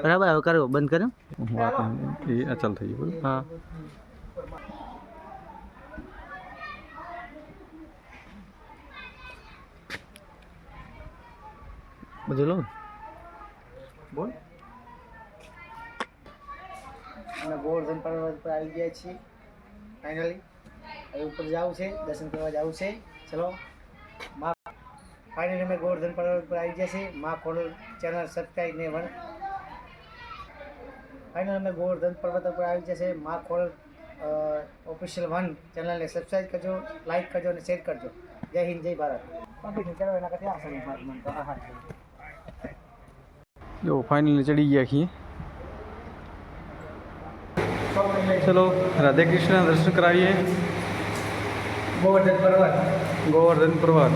બરાબર હવે કરો બંધ કર્યો એ અચલ થઈ ગયું હા. બધું લો. બોલ. અને ગોવર્ધન પર્વત પર આવી ગયા છીએ ફાઇનલી હવે ઉપર જવું છે દર્શન કરવા જવું છે. ચલો. મા ફાઇનલી અમે ગોવર્ધન પર્વત પર આવી ગયા છીએ. મા ખોડલ ચેનલ સબસ્ક્રાઈબ ને વન. ફાઇનલ અમે ગોવર્ધન પર્વત પર આવી ગયા છે મા ખોડલ ઓફિશિયલ વન ચેનલને સબસ્ક્રાઈબ કરજો લાઈક કરજો અને શેર કરજો. જય હિન્દ જય ભારત. જો ફાઇનલી ચડી ગયા છીએ. ચલો રાધે કૃષ્ણ દર્શન કરાવીએ. ગોવર્ધન પર્વત. ગોવર્ધન પર્વત.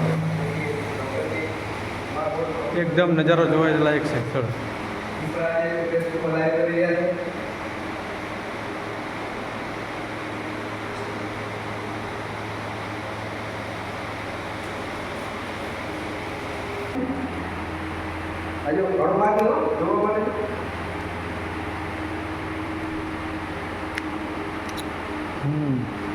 એકદમ નજારો જોવા લાયક છે. ચલો. હજુ ઘણું બાકી જોવા માટે હમ.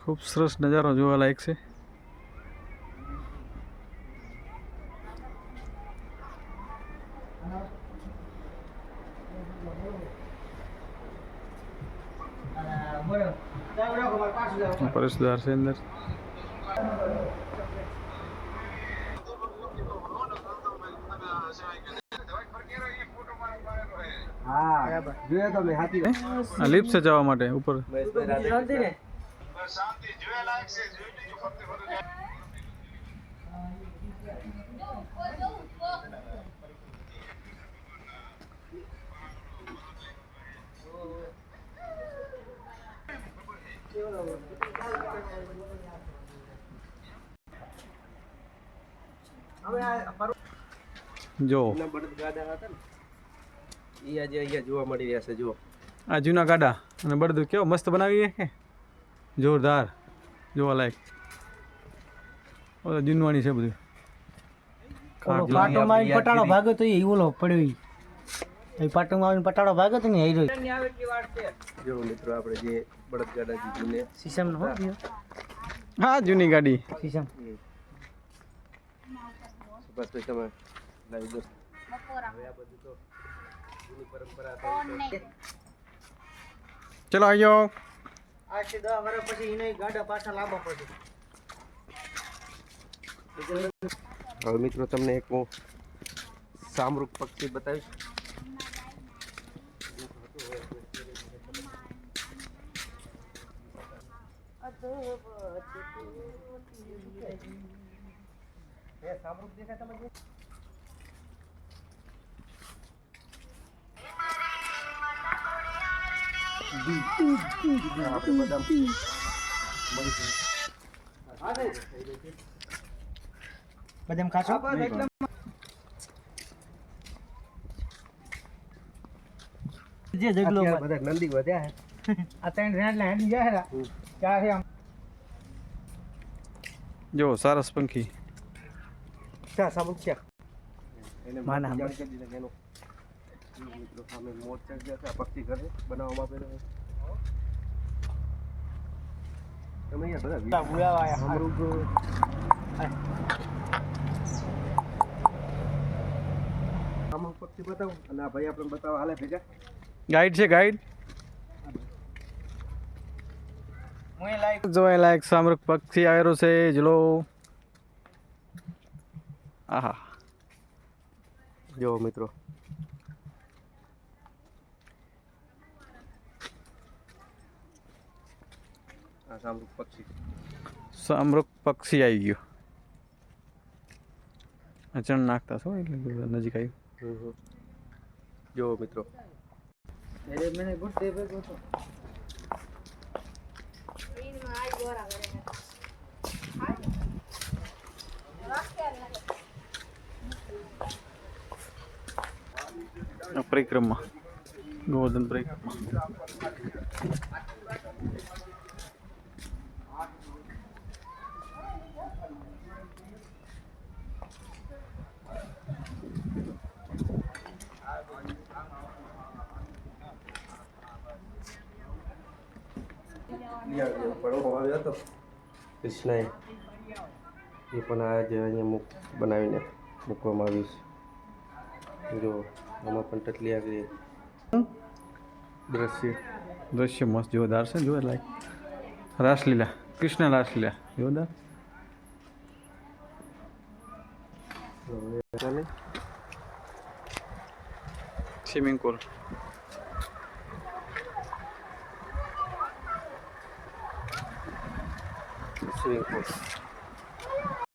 ખૂબ સરસ નજારો જોવા લાયક છે. પરસદાર છે અંદર. હા જોયો તો મેં હાથી આ લિફ્ટ છે જવા માટે ઉપર શાંતિ ને હવે આ પર્વત જો બળદગાડા હતા ને એ આજે અહીંયા જોવા મળી રહ્યા છે જુઓ. આ જૂના ગાડા. અને બળદું કેવો મસ્ત બનાવી છે કે જોરદાર. જોવા લાયક ઓલા જૂનવાણી છે બધું. ઓલો ખાટલા. પાટોમાં આવીને પટાળો ભાગ્યો તો એ ઓલો પડ્યો ઈ. એ પાટોમાં આવીને પટાળો ભાગ્યો તો ને હીરો જો મિત્રો આપણે જે બળદગાડા જે જૂને શીશમ નો હો ઈ. હા. જૂની ગાડી. શીશમ. સુભાષભાઈ તમે લાવી દો. હવે આ બધું તો જૂની પરંપરા હતી. ચલો આવ્યો આજથી દસ વર્ષ પછી એને ગાડા પાછા લાવવા પડશે હવે મિત્રો તમને એક હું સામરૂપ પક્ષી બતાવીશ આપણે બદામ બદામ ખાશો જે જગલો બધા નંદી વધ્યા હે આ ત્રણ રેડ હેડી ગયા ક્યાં છે આમ. જો સારસ પંખી. ક્યાં સાબુ ક્યાં એને માના. પક્ષી તમે બતાવો અને બતાવો હાલે ભેગા ગાઈડ છે ગાઈડ જોવા લાયક સામરૂક પક્ષી આવેલો છે જલો આહા. જો મિત્રો. શામરૂખ પક્ષી શામરૂખ પક્ષી આવી ગયું અચાનક નાખતા છો એટલે નજીક આવ્યું જો મિત્રો પરિક્રમા ગોવર્ધન પરિક્રમા કૃષ્ણએ એ પણ આ જે અહીંયા મૂક બનાવીને મૂકવામાં આવ્યું છે જો આમાં પણ ટટલી આગળ દ્રશ્ય દ્રશ્ય મસ્ત જોરદાર છે જોવા લાઈક રાસલીલા કૃષ્ણ રાસલીલા જોરદાર. Swimming pool swimming pool